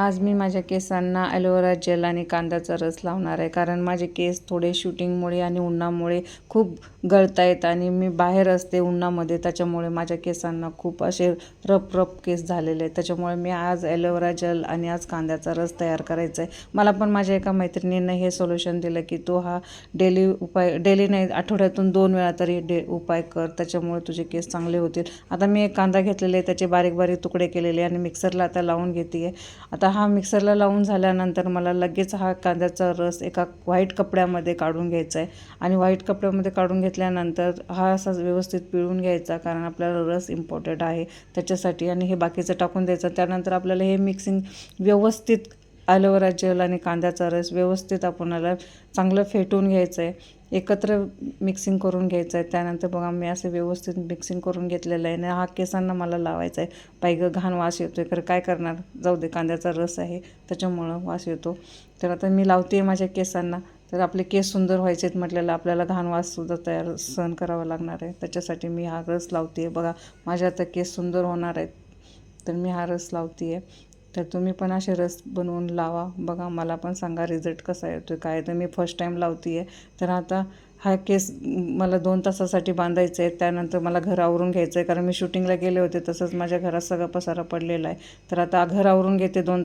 आज मी माझ्या केसांना ॲलोवेरा जेल आणि कांद्याचा रस लावणार आहे. कारण माझे केस थोडे शूटिंगमुळे आणि उन्हामुळे खूप गळत आहेत आणि मी बाहेर असते उन्हामध्ये. त्याच्यामुळे माझ्या केसांना खूप असे रप रप केस झालेले आहेत. त्याच्यामुळे मी आज ॲलोवेरा जेल आणि आज कांद्याचा रस तयार करायचा आहे मला पण माझ्या एका मैत्रिणीनं हे सोल्युशन दिलं की तो हा डेली उपाय डेली नाही आठवड्यातून दोन वेळा तरी डे उपाय कर. त्याच्यामुळे तुझे केस चांगले होतील. आता मी एक कांदा घेतलेले आहे. त्याचे बारीक बारीक तुकडे केलेले आणि मिक्सरला आता लावून घेते आहे आता हा मिक्सरला लावून झाल्यानंतर मला लगेच हा कांद्याचा रस एका व्हाईट कपड्यामध्ये काढून घ्यायचा आहे आणि व्हाईट कपड्यामध्ये काढून घेतल्यानंतर हा असा व्यवस्थित पिळून घ्यायचा कारण आपल्याला रस इम्पॉर्टंट आहे त्याच्यासाठी. आणि हे बाकीचं टाकून द्यायचं. त्यानंतर आपल्याला हे मिक्सिंग व्यवस्थित ॲलोवेरा जेल आणि कांद्याचा रस व्यवस्थित आपणाला चांगलं फेटून घ्यायचं आहे एकत्र मिक्सिंग करून घ्यायचं आहे त्यानंतर बघा मी असं व्यवस्थित मिक्सिंग करून घेतलेलं आहे. आणि हा केसांना मला लावायचा आहे पाहिगं घाण वास येतो आहे तर काय करणार? जाऊ दे कांद्याचा रस आहे. त्याच्यामुळं वास येतो. तर आता मी लावते आहे माझ्या केसांना. तर आपले केस सुंदर व्हायचे आहेत म्हटलेलं आपल्याला घाण वाससुद्धा तयार सहन करावा लागणार आहे. त्याच्यासाठी मी हा रस लावते आहे बघा माझ्या आता केस सुंदर होणार आहेत. तर मी हा रस लावते आहे तर तुम्ही पण असे रस बनवून लावा. बघा मला पण सांगा रिझल्ट कसा येतो काय तर मी फर्स्ट टाईम लावते आहे तर आता हा केस मला दोन तासासाठी बांधायचं आहे त्यानंतर मला घरावरून घ्यायचं आहे कारण मी शूटिंगला गेले होते तसंच माझ्या घरात सगळा पसारा पडलेला आहे. तर आता घरावरून घेते दोन